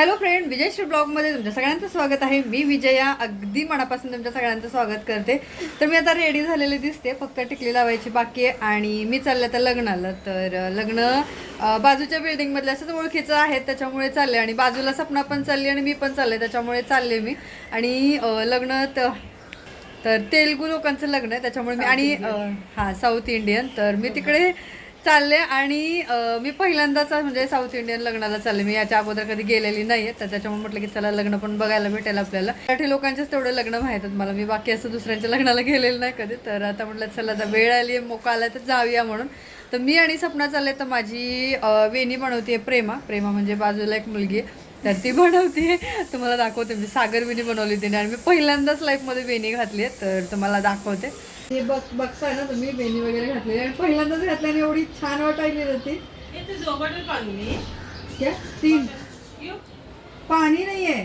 Hello friend विजयश्री ब्लॉगमध्ये तुमच्या सगळ्यांचं स्वागत आहे. मी विजया. अगदी मनापासून तुमच्या सगळ्यांचं स्वागत करते. तर मी आता रेडी झालेले दिसते. फक्त टिकली लावायची बाकी आहे आणि मी चालले आता लग्नाला. तर लग्न बाजूच्या बिल्डिंगमधले असंच ओळखीचं आहे. त्याच्यामुळे चालले. आणि बाजूला सपना पण चालली आणि मी पण चालले. त्याच्यामुळे चालले मी. आणि लग्न तर तेलगू लोकांचं लग्न आहे. त्याच्यामुळे मी आणि हां हा साऊथ इंडियन तर मी तिकडे चालले आणि मी पहिल्यांदाच म्हणजे साऊथ इंडियन लग्नाला चालले. मी याच्या अगोदर कधी गेलेली नाही तर त्याच्यामुळे म्हटलं की चला लग्न पण बघायला भेटेल आपल्याला. मराठी लोकांचेच तेवढं लग्न माहीत आहेत मला. मी बाकी असं दुसऱ्यांच्या लग्नाला गेलेलं नाही कधी. तर आता म्हटलं चला आता वेळ आली मोका आला तर जाऊया म्हणून. तर मी आणि सपना चालले तर माझी वेणी बनवते प्रेमा. प्रेमा म्हणजे बाजूला एक मुलगी आहे. तर ती बनवते तुम्हाला दाखवते मी सागर वेणी बनवली तिने. आणि मी पहिल्यांदाच लाईफमध्ये वेणी घातली आहे तर तुम्हाला दाखवते. हे बघ बघताय ना तुम्ही वेणी वगैरे घातलेली आणि पहिल्यांदाच घातल्याने एवढी छान वाटायली झोपाटं पाणी क्या? तीन. येऊ पाणी नाहीये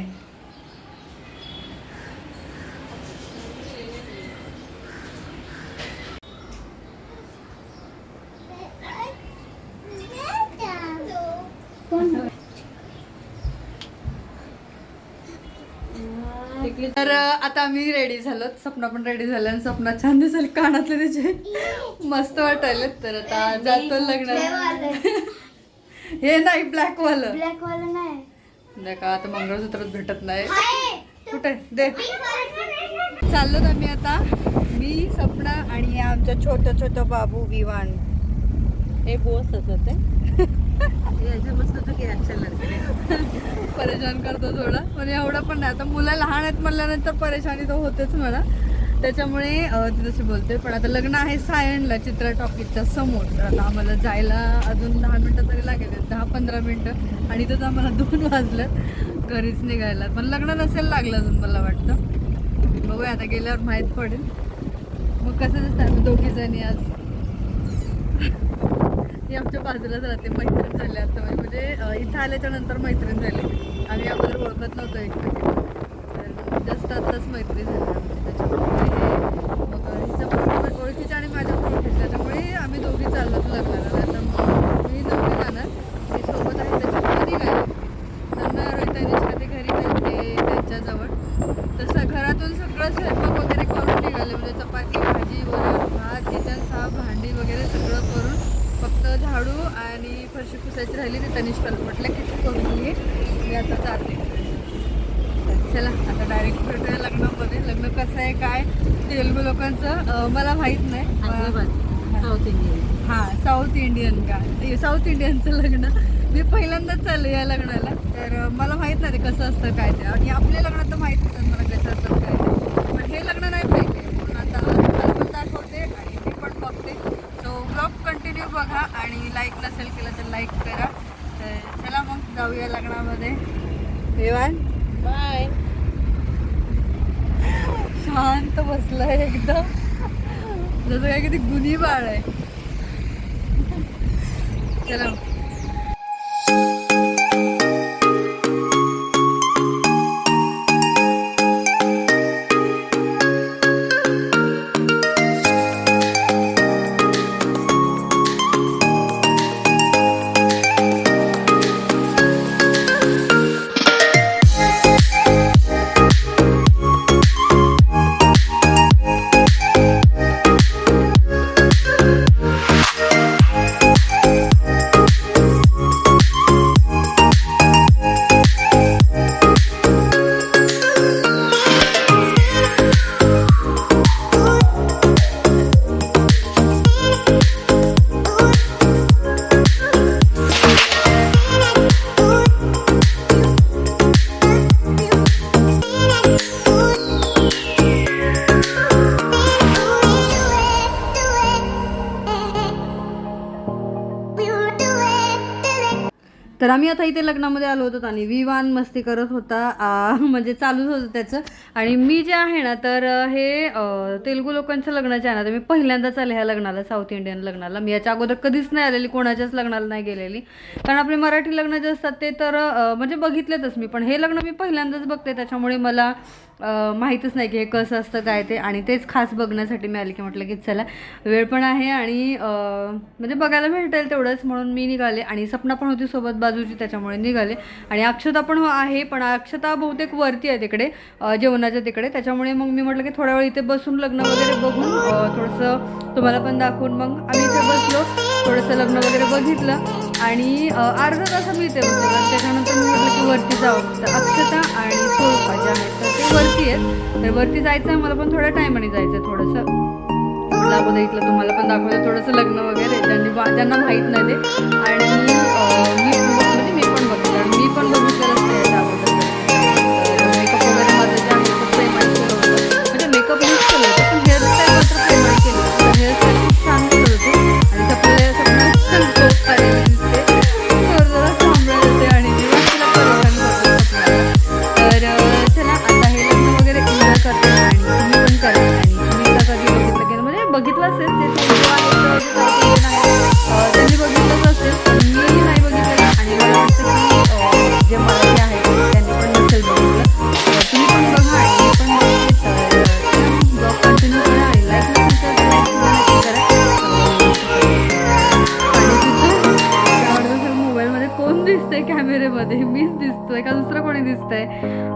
तर अं, आता आम्ही रेडी झालो. सपना पण रेडी झालं आणि सपना छान दिसेल. कानातले त्याचे मस्त वाटायले तर आता जातो लग्नाला. हे नाही ब्लॅक वालं. ब्लॅक वाला नाही. नाही का आता मंगळसूत्रच भेटत नाही. कुठे? दे. चाललो मी आता. मी सपना आणि हे आमचं छोटं छोटं बाबू विवान. हे बोस होतं ते याच्या मस्त होतं की अच्छा लढते परेशान करतो थोडं. म्हणजे एवढं पण नाही. आता मुलं लहान आहेत म्हणल्यानंतर परेशानी तर होतेच म्हणा. त्याच्यामुळे तशी बोलते. पण आता लग्न आहे सायनला चित्रा टॉकीजच्या समोर. तर आता आम्हाला जायला अजून दहा मिनटं तरी लागेल. दहा पंधरा मिनटं. आणि इथंच आम्हाला दोन वाजलं. घरीच निघायला. पण लग्न नसेल लागलं अजून मला वाटतं. बघूया आता गेल्यावर माहीत पडेल. मग कसं दिसतं? आम्ही दोघी जणी आज. ही आमच्या बाजूलाच राहते मैत्रीण झाली आता. म्हणजे म्हणजे इथं आल्याच्यानंतर मैत्रीण झाली. आम्ही अगोदर ओळखत नव्हतो एकमेकीला तर जस्ट आताच मैत्री झाली आमची त्याच्यामुळे मग हिच्या पण ओळखीच्या आणि माझ्या पण ओळखीच्या त्याच्यामुळे आम्ही दोघी चाललो लग्नाला आता मग मी नव्हते जाणार मी सोबत आहे त्याच्यामुळे निघाले त्यांना रोहित आणि ते घरी जायचे त्यांच्याजवळ तसं घरातून सगळं स्वयंपाक वगैरे करून निघाले म्हणजे चपाती भाजी वरण भात किचन साफ भांडी वगैरे सगळं करून फक्त झाडू आणि फरशी पुसायची राहिली ते तनिष्काला म्हटलं की तू करून घे मी आता जाते तर चला आता डायरेक्ट भेटूया लग्नामध्ये लग्न कसं आहे काय तेलगू लोकांचं अं, मला माहीत नाही हैदराबाद साऊथ इंडियन हां साऊथ इंडियन का साऊथ इंडियनचं लग्न. मी पहिल्यांदाच चालले या लग्नाला. तर मला माहीत नाही कसं असतं काय ते. आणि आपले लग्न तर माहीत असतं मला कसं असतं काय ते. पण हे लग्न नाही माहिती म्हणून आता पण दाखवते आणि मी पण बघते. सो ब्लॉग कंटिन्यू बघा आणि लाईक नसेल केलं तर लाईक करा. तर चला मग जाऊया लग्नामध्ये. विवान बाय शांत बसलाय एकदम. जसं काय किती गुन्ही बाळ आहे चला तर आम्ही आता इथे लग्नामध्ये आलो होतो आणि विवान मस्ती करत होता. म्हणजे चालूच होतं त्याचं. आणि मी जे आहे ना तर हे तेलगू लोकांचं लग्नाचे आहे ना तर मी पहिल्यांदाच आले ह्या लग्नाला साऊथ इंडियन लग्नाला. मी याच्या अगोदर कधीच नाही आलेली कोणाच्याच लग्नाला नाही गेलेली. कारण आपले मराठी लग्न जे असतात ते तर म्हणजे बघितलेतच मी. पण हे लग्न मी पहिल्यांदाच बघते त्याच्यामुळे मला माहीतच नाही की हे कसं असतं काय ते. आणि तेच खास बघण्यासाठी मी आले की म्हटलं की चला वेळ पण आहे आणि म्हणजे बघायला भेटेल तेवढंच. म्हणून मी निघाले आणि सपना पण होती सोबत बाजूची त्याच्यामुळे निघाले. आणि अक्षता पण आहे पण अक्षता बहुतेक वरती आहे तिकडे जेवणाच्या तिकडे. त्याच्यामुळे मग मी म्हटलं की थोड्या वेळ इथे बसून लग्न वगैरे बघून थोडंसं तुम्हाला पण दाखवून मग आम्ही इथे बसलो. थोडंसं लग्न वगैरे बघितलं आणि अर्धा तास मी इथे बसलो. त्याच्यानंतर मी म्हटलं की वरती जाऊ तर अक्षता तर वरती जायचं आहे मला पण थोड्या टायमाने जायचं आहे थोडंसं. म्हटलं अगोदर इथलं तुम्हाला पण दाखवलं थोडंसं लग्न वगैरे त्यांनी त्यांना माहीत नाही ते. आणि मी कॅमेरेमध्ये मीच दिसतोय का दुसरं कोणी दिसतंय?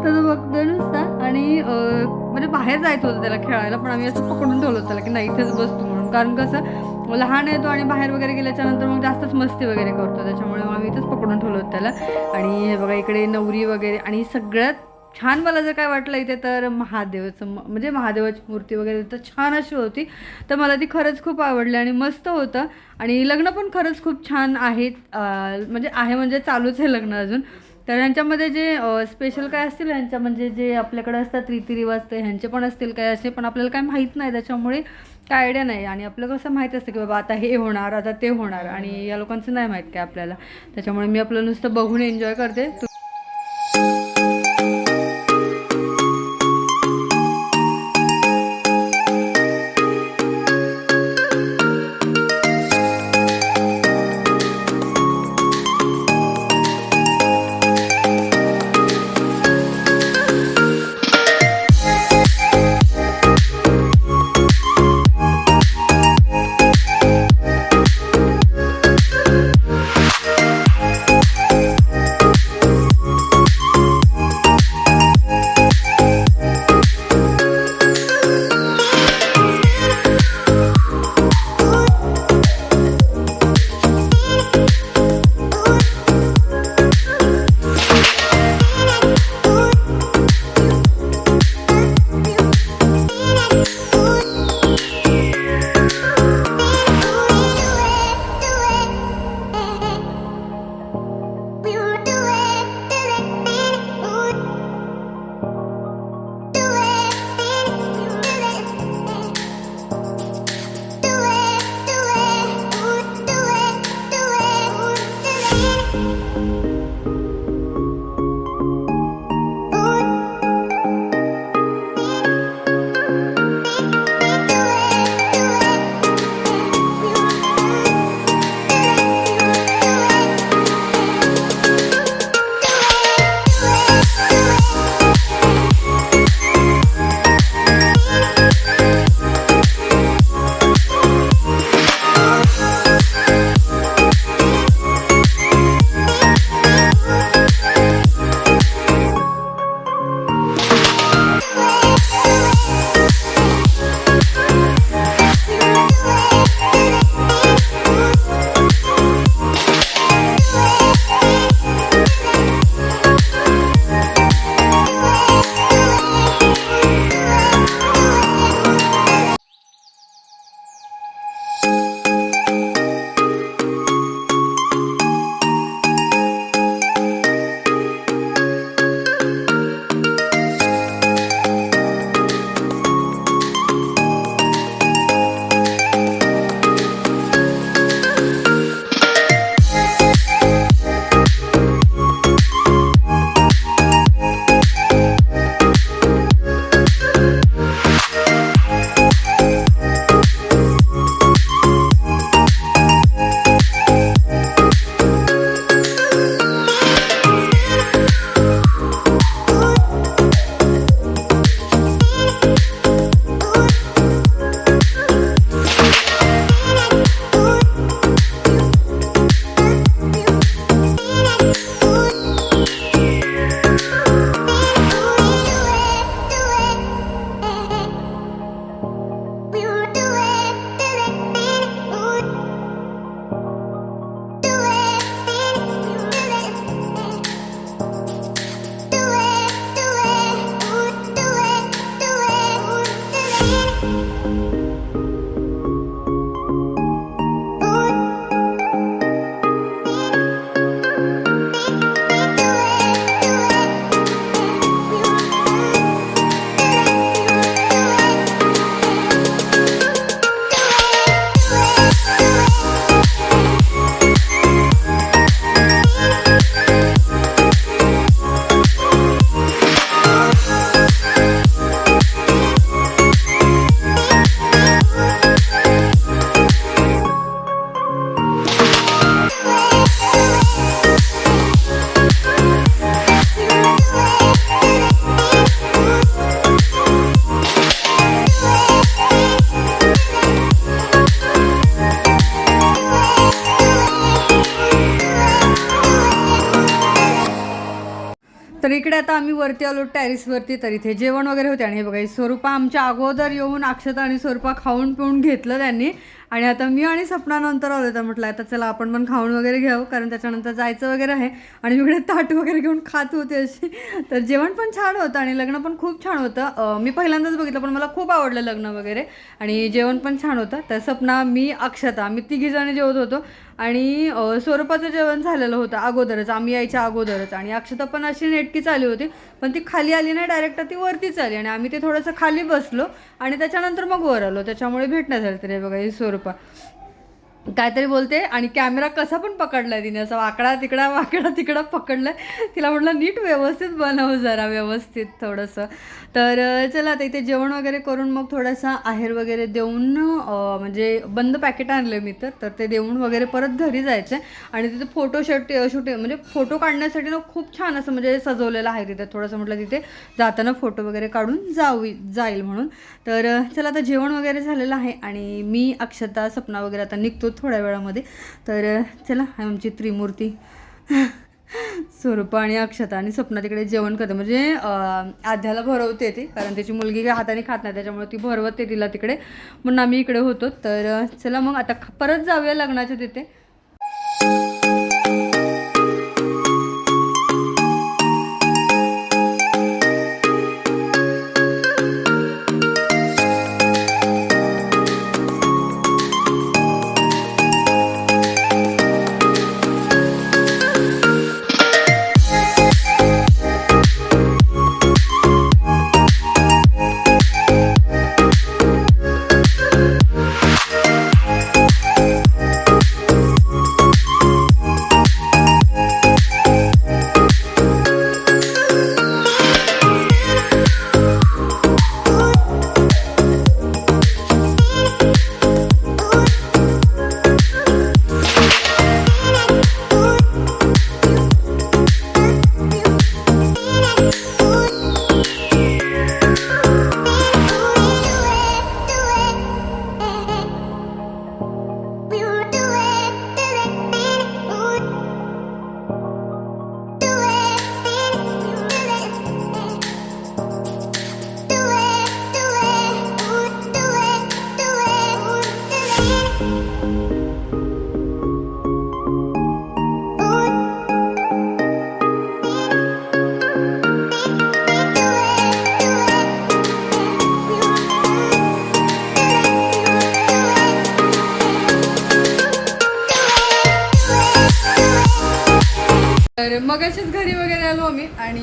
तर तो बघतोय नुसता आणि म्हणजे बाहेर जायचं होतं त्याला खेळायला पण आम्ही असं पकडून ठेवलं त्याला की नाही इथेच बसतो म्हणून. कारण कसं लहान येतो आणि बाहेर वगैरे गेल्याच्यानंतर मग जास्तच मस्ती वगैरे करतो. त्याच्यामुळे मग आम्ही इथेच पकडून ठेवलं होतं त्याला. आणि हे बघा इकडे नवरी वगैरे आणि सगळ्यात छान मला जर काय वाटलं इथे तर महादेवाचं म- म्हणजे महादेवाची मूर्ती वगैरे तर छान अशी होती. तर मला ती खरंच खूप आवडली आणि मस्त होतं. आणि लग्न पण खरंच खूप छान आहेत. म्हणजे आहे म्हणजे चालूच आहे लग्न अजून. तर ह्यांच्यामध्ये जे स्पेशल काय असतील ह्यांच्या म्हणजे जे आपल्याकडे असतात रीतिरिवाज ते ह्यांचे पण असतील काय असे पण आपल्याला काय माहीत नाही. त्याच्यामुळे काय आयडिया नाही. आणि आपलं कसं माहीत असतं की बाबा आता हे होणार आता ते होणार. आणि या लोकांचं नाही माहीत काय आपल्याला. त्याच्यामुळे मी आपलं नुसतं बघून एन्जॉय करते. तर इकडे आता आम्ही वरती आलो टॅरिसवरती तर इथे जेवण वगैरे होते. आणि हे बघा स्वरूपा आमच्या अगोदर येऊन अक्षता आणि स्वरूपा खाऊन पिऊन घेतलं त्यांनी. आणि आता मी आणि सपनानंतर आलो तर म्हटलं आता चला आपण पण खाऊन वगैरे घ्यावं कारण त्याच्यानंतर जायचं वगैरे आहे. आणि मी इकडे ताट वगैरे घेऊन खात होते अशी. तर जेवण पण छान होतं आणि लग्न पण खूप छान होतं. मी पहिल्यांदाच बघितलं पण मला खूप आवडलं लग्न वगैरे. आणि जेवण पण छान होतं. तर सपना मी अक्षता आम्ही तिघीजणी जेवत होतो. आणि स्वरूपाचं जेवण झालेलं होतं अगोदरच. आम्ही यायच्या अगोदरच. आणि अक्षता पण अशी नेटकीच आली होती पण ती खाली आली नाही डायरेक्ट ती वरतीच आली. आणि आम्ही ते थोडंसं खाली बसलो आणि त्याच्यानंतर मग वर आलो. त्याच्यामुळे भेटण्यात झालं तरी बघा ही स्वरूप бы काहीतरी बोलते आणि कॅमेरा कसा पण पकडलाय तिने असं वाकडा तिकडा वाकडा तिकडा पकडलाय. तिला म्हटलं नीट व्यवस्थित बनव जरा व्यवस्थित थोडंसं. तर चला आता इथे जेवण वगैरे करून मग थोडासा आहेर वगैरे देऊन म्हणजे बंद पॅकेट आणलं मी तर तर ते देऊन वगैरे परत घरी जायचं आणि तिथे फोटो शूट शूटिंग म्हणजे फोटो काढण्यासाठी ना खूप छान असं म्हणजे सजवलेलं आहे तिथे. थोडंसं म्हटलं तिथे जाताना फोटो वगैरे काढून जावी जाईल म्हणून. तर चला आता जेवण वगैरे झालेलं आहे आणि मी अक्षता सपना वगैरे आता निघतो थोड्या वेळामध्ये. तर चला आमची त्रिमूर्ती. स्वरूप आणि अक्षता आणि स्वप्ना तिकडे जेवण करते म्हणजे आध्याला भरवते ती कारण त्याची मुलगी काही हाताने खात नाही त्याच्यामुळे ती भरवते तिला तिकडे. म्हणून आम्ही इकडे होतो. तर चला मग आता परत जाऊया लग्नाच्या तिथे. तर मग असेच घरी वगैरे आलो आम्ही आणि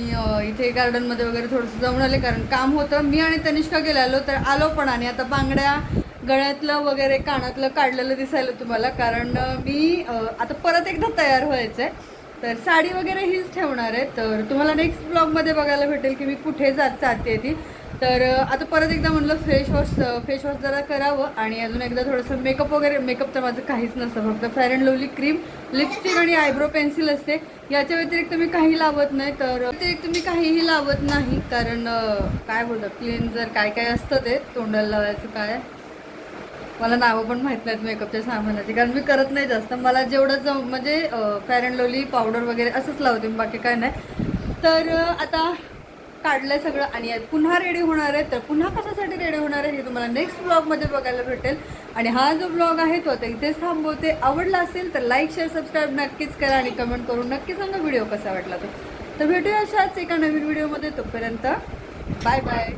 इथे गार्डनमध्ये वगैरे थोडंसं जाऊन आले कारण काम होतं. मी आणि तनिष्का गेलेलो तर आलो पण आणि आता बांगड्या गळ्यातलं वगैरे कानातलं काढलेलं दिसायला तुम्हाला. कारण मी आता परत एकदा तयार व्हायचं आहे तर साडी वगैरे हीच ठेवणार आहे. तर तुम्हाला नेक्स्ट ब्लॉगमध्ये बघायला भेटेल की मी कुठे जात जाते ती. तर आता परत एकदा म्हणलं फेश वॉश फेश वॉश जरा करावं. आणि अजून एकदा थोडंसं मेकअप वगैरे मेकअप तर माझं काहीच नसतं. फक्त fair and lovely cream lipstick आणि आयब्रो पेन्सिल असते. याच्या व्यतिरिक्त मी काही लावत नाही. तर व्यतिरिक्त मी काहीही लावत नाही. कारण काय बोलतात क्लिन्झर काय काय असतं ते? तोंडाला लावायचं काय? मला नावं पण माहीत नाहीत मेकअपच्या सामानाची कारण मी करत नाही जास्त. मला जेवढं जाऊ म्हणजे फेअर अँड लोली पावडर वगैरे असंच लावते बाकी काय नाही. तर आता आता काढलंय सगळं आणि पुन्हा रेडी होणार आहे. तर पुन्हा कशासाठी रेडी होणार आहे हे तुम्हाला नेक्स्ट ब्लॉगमध्ये बघायला भेटेल. आणि हा जो ब्लॉग आहे तो आता इथेच थांबवते. आवडला असेल तर लाईक शेअर सबस्क्राईब नक्कीच करा आणि कमेंट करून नक्की सांगा व्हिडिओ कसा वाटला तो. तर भेटूया अशाच एका नवीन व्हिडिओमध्ये तोपर्यंत बाय बाय